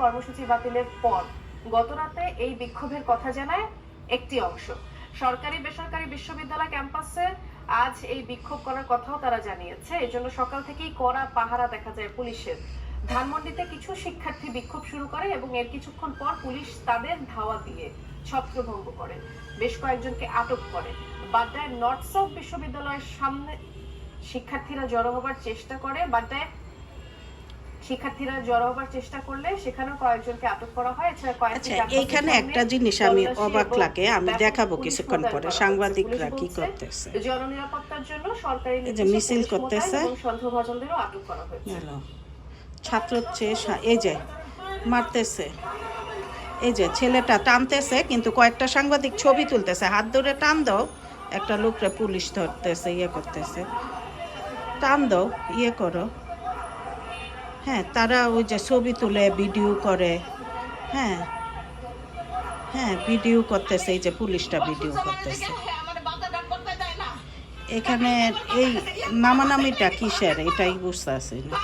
কর্মসূচি বাতিলের পর গতরাতে এই বিক্ষোভের কথা জানায় একটি অংশ। সরকারি বেসরকারি বিশ্ববিদ্যালয় ক্যাম্পাসে আজ এই বিক্ষোভ করার কথাও তারা জানিয়েছে। এজন্য সকাল থেকেই কড়া পাহারা দেখা যায় পুলিশের। ধানমন্ডিতে কিছু শিক্ষার্থী বিক্ষোভ শুরু করে এবং এর কিছুক্ষণ পর পুলিশ তাদের ধাওয়া দিয়ে ছত্রভঙ্গ করে। বেশ কয়েকজনকে আটক করে। বাড্ডায় নর্থ সাউথ বিশ্ববিদ্যালয়ের সামনে শিক্ষার্থীরা জড়ো হবার চেষ্টা করে। বাড্ডায় শিক্ষার্থীরা জড়ো হবার চেষ্টা করলে সেখানেও কয়েকজনকে আটক করা হয়। এছাড়া আচ্ছা এইখানে একটা জিনিস আমি অবাক লাগে আমি দেখাবো কিছুক্ষণ পরে। সাংবাদিকরা কি করতেছে? জননিরাপত্তার জন্য সরকারি এই যে মিছিল করতেছে। সন্দেহভাজনদেরও আটক করা হয়েছে। ছাত্র চেয়ে এই যে মারতেছে। এই যে ছেলেটা টানতেছে কিন্তু কয়েকটা সাংবাদিক ছবি তুলতেছে। হাত ধরে টান দাও একটা লোকরে পুলিশ ধরতেছে ইয়ে করতেছে। টান দাও ইয়ে করো। হ্যাঁ তারা ওই যে ছবি তুলে, ভিডিও করে। হ্যাঁ হ্যাঁ ভিডিও করতেছে, এই যে পুলিশটা ভিডিও করতেছে। এখানে এই নামানামিটা কিসের? এটাই বুঝতে আসে না।